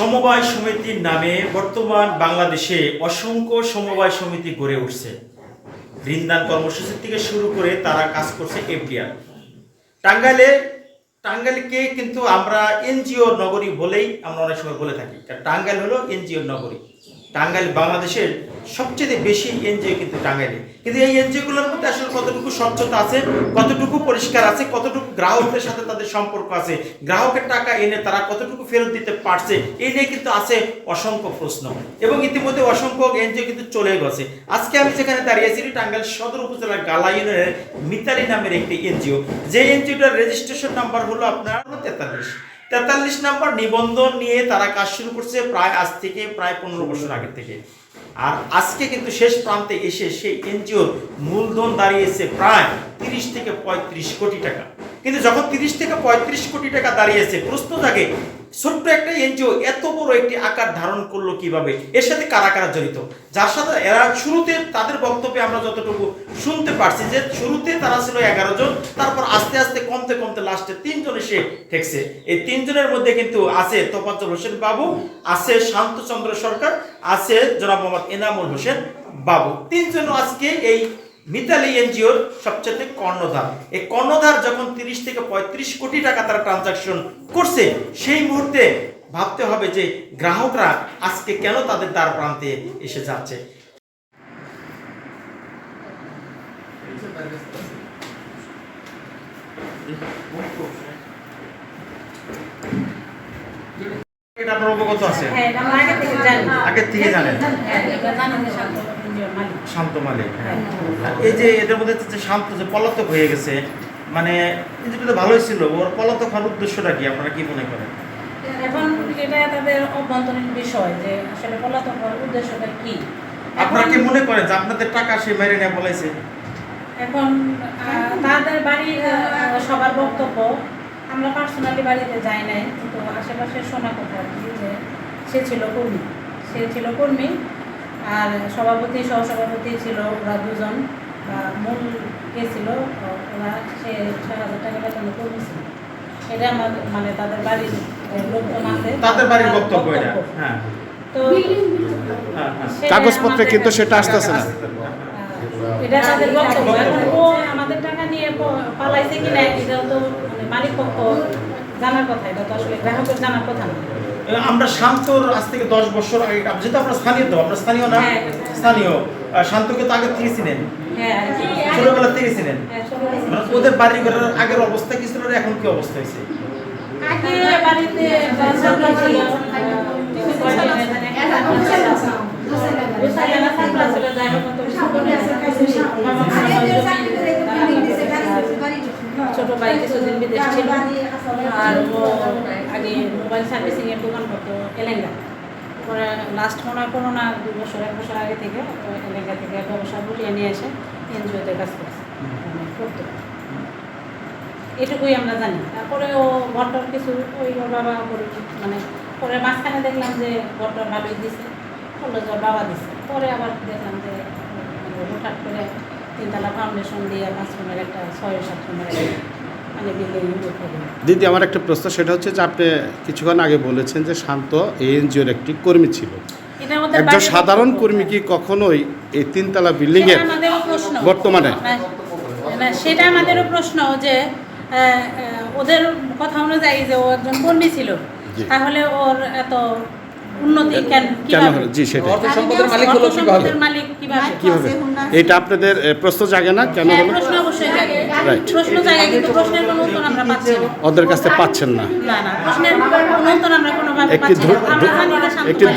সমবায় সমিতির নামে বর্তমান বাংলাদেশে অসংখ্য সমবায় সমিতি গড়ে উঠছে। ঋণদান কর্মসূচি থেকে শুরু করে তারা কাজ করছে এফডিআর টাঙ্গাইলে, টাঙ্গাইলকে কিন্তু আমরা এনজিও নগরী বলেই আমরা অনেক সময় বলে থাকি। টাঙ্গাইল হলো এনজিও নগরী। টাঙ্গাইল বাংলাদেশের সবচেয়ে বেশি এনজিও কিন্তু টাঙ্গাইলে। কিন্তু এই এনজিওগুলোর মধ্যে আসলে কতটুকু স্বচ্ছতা আছে, কতটুকু পরিষ্কার আছে, কতটুকু গ্রাহকদের সাথে তাদের সম্পর্ক আছে, গ্রাহকের টাকা এনে তারা কতটুকু ফেরত দিতে পারছে এই নিয়ে কিন্তু আছে অসংখ্য প্রশ্ন। এবং ইতিমধ্যে অসংখ্য এনজিও কিন্তু চলে গেছে। আজকে আমি যেখানে দাঁড়িয়েছি টাঙ্গাইল সদর উপজেলার গালা ইউনিয়নের মিতালি নামের একটি এনজিও যে এনজিওটার রেজিস্ট্রেশন নাম্বার হলো আপনার তেতাল্লিশ। তেতাল্লিশ নম্বর নিবন্ধন নিয়ে তারা কাজ শুরু করছে প্রায় আজ থেকে, প্রায় পনেরো বছর আগের থেকে। আর আজকে কিন্তু শেষ প্রান্তে এসে সেই এনজিওর মূলধন দাঁড়িয়েছে প্রায় তিরিশ থেকে পঁয়ত্রিশ কোটি টাকা। কিন্তু যখন তিরিশ থেকে পঁয়ত্রিশ কোটি টাকা দাঁড়িয়েছে, প্রশ্ন থাকে ছোট্ট একটা এনজিও এত বড় একটি আকার ধারণ করল কীভাবে? এর সাথে কারা কারা জড়িত? যার সাথে এরা শুরুতে তাদের বক্তব্যে আমরা যতটুকু শুনতে পারছি যে শুরুতে তারা ছিল এগারো জন, তারপর আস্তে আস্তে কমতে কমতে লাস্টে তিনজন এসে ঠেকছে। এই তিনজনের মধ্যে কিন্তু আছে তোফাজ্জল হোসেন বাবু, আছে শান্তচন্দ্র সরকার, আছে জনাব মোহাম্মদ এনামুল হোসেন বাবু। তিনজন আজকে এই মিতালি এনজিওর সবচেয়ে কর্ণধার। এই কর্ণধার যখন তিরিশ থেকে পঁয়ত্রিশ কোটি টাকা তারা ট্রানজাকশন করছে সেই মুহূর্তে ভাবতে হবে যে গ্রাহকরা আজকে কেন তাদের দ্বার প্রান্তে এসে যাচ্ছে। এটা আপনার অবগত আছে? হ্যাঁ, আগে থেকে জানেন। হ্যাঁ, শান্ত মালিক। হ্যাঁ। এই যে এদের মধ্যে যে শান্ত যে পলাতক হয়ে গেছে মানে এটা তো ভালোই ছিল। ওর পলাতক হওয়ার উদ্দেশ্যটা কি? আপনারা কি মনে করেন? এখন এটা তাদের অভ্যন্তরীণ বিষয় যে আসলে পলাতক হওয়ার উদ্দেশ্যটা কি? আপনারা কি মনে করেন যে আপনাদের টাকা সে মেরে এখন তাদের বাড়ির সবার বক্তব্য আমরা পার্সোনালি বাড়িতে যাই নাই কিন্তু আশেপাশে শোনা কথা যে সে ছিল কর্মী। সে ছিল কর্মী আর সভাপতি সহসভাপতি ছিল ওরা দুজন। আর মূল কে ছিল? ওরা সে ছয় হাজার টাকা বেতন কর্মী ছিল এটা আমার মানে তাদের বাড়ির লোকজন আছে। তাদের বাড়ির বক্তব্য এটা। হ্যাঁ। তো হ্যাঁ হ্যাঁ। কাগজপত্রে আমাদের কিন্তু সেটা আসতেছে না। এটা তাদের বক্তব্য। এখন আমাদের টাকা নিয়ে পালাইছে কিনা এটাও তো মানে মালিক পক্ষ জানার কথা। এটা তো আসলে গ্রাহকের জানার কথা না। আমরা শান্তর আজ থেকে দশ বছর আগে যেহেতু আমরা স্থানীয় তো আমরা স্থানীয় না? হ্যাঁ। স্থানীয়। আহ, শান্তকে তো আগে থেকে চিনেন। হ্যাঁ ছোটবেলা থেকে চিনেন? হ্যাঁ, ছোটবেলা থেকে। মানে ওদের বাড়ি ঘরের আগের অবস্থা কি ছিল আর এখন কি অবস্থা হয়েছে? ছোট ভাই কিছুদিন বিদেশ ছিল। আগে মোবাইল সার্ভিসিং এর দোকান করতো এলেঙ্গা। পরে লাস্ট মনে হয় করোনা দু বছর, এক বছর আগে থেকে এলেঙ্গা থেকে ব্যবসা গুটিয়ে নিয়ে এসে এনজিওতে কাজ করছে। করতো। এটুকুই আমরা জানি। তারপরে ও ঘরটার কিছু ওই ওর বাবা মানে পরে মাঝখানে দেখলাম যে ঘরটা ভালোই দিছে, বলল যে বাবা দিছে। পরে আবার দেখলাম যে হঠাৎ করে তিনতলা ফাউন্ডেশন দিয়ে পাঁচ রুমের একটা ছয় সাত রুমের একটা মানে দিদি আমার একটা প্রশ্ন সেটা হচ্ছে যে আপনি কিছুক্ষণ আগে বলেছেন যে শান্ত এই এনজিওর একটি কর্মী ছিল। একজন সাধারণ কর্মী কি কখনোই এই তিনতলা বিল্ডিং এর প্রশ্ন। বর্তমানে? সেটা আমাদেরও প্রশ্ন যে ওদের কথা অনুযায়ী যে ও একজন কর্মী ছিল তাহলে ওর এত উন্নতি কেন কেন কীভাবে? হলো? জি সেটাই। অর্থ সম্পদের মালিক হলো কীভাবে? কীভাবে? কীভাবে এটা আপনাদের প্রশ্ন জাগে না? কেন হ্যাঁ হলো? প্রশ্ন অবশ্যই জাগে। Right. প্রশ্ন জাগে কিন্তু প্রশ্নের কোনো উত্তর আমরা পাচ্ছি না। ওদের কাছে পাচ্ছেন না। না না প্রশ্নের কোনো উত্তর আমরা কোনোভাবে একটি পাচ্ছি না। ধ্রু- আমরা জানি যে শান্ত একটি ভাই।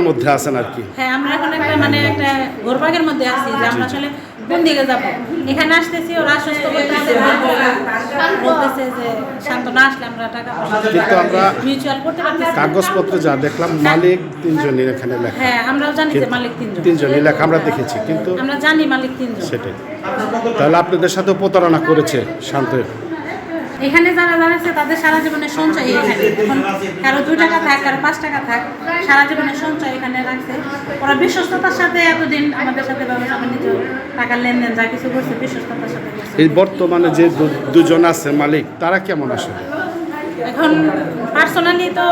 মধ্যে আছেন আর কি। হ্যাঁ আমরা এখন একটা মানে একটা মধ্যে আছি যে আমরা আসলে কোন দিকে যাব? এখানে আসতেছি ওরা আশ্বস্ত করতেছে বলতেছে যে শান্ত না আসলে আমরা টাকা কিন্তু আমরা- মিউচুয়াল করতে পারতেছি কাগজপত্র যা দেখলাম মালিক তিনজনই এখানে লেখা। হ্যাঁ আমরাও জানি যে মালিক তিনজন। তিনজনই লেখা আমরা দেখেছি কিন্তু আমরা জানি মালিক তিনজন। সেটাই। তাহলে আপনাদের সাথে প্রতারণা করেছে শান্ত। এখানে যারা দাঁড়াচ্ছে তাদের সারা জীবনের সঞ্চয় এখানে। এখন কারও দুই টাকা থাক কারও পাঁচ টাকা থাক সারা জীবনের সঞ্চয় এখানে রাখছে। ওরা বিশ্বস্ততার সাথে এতদিন আমাদের সাথে ব্যবসা বাণিজ্য টাকার লেনদেন যা কিছু করছে বিশ্বস্ততার সাথে এই বর্তমানে যে দুজন আছে মালিক তারা কেমন আসলে এখন পার্সোনালি তো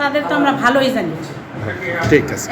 তাদের তো আমরা ভালোই জানি। ঠিক আছে।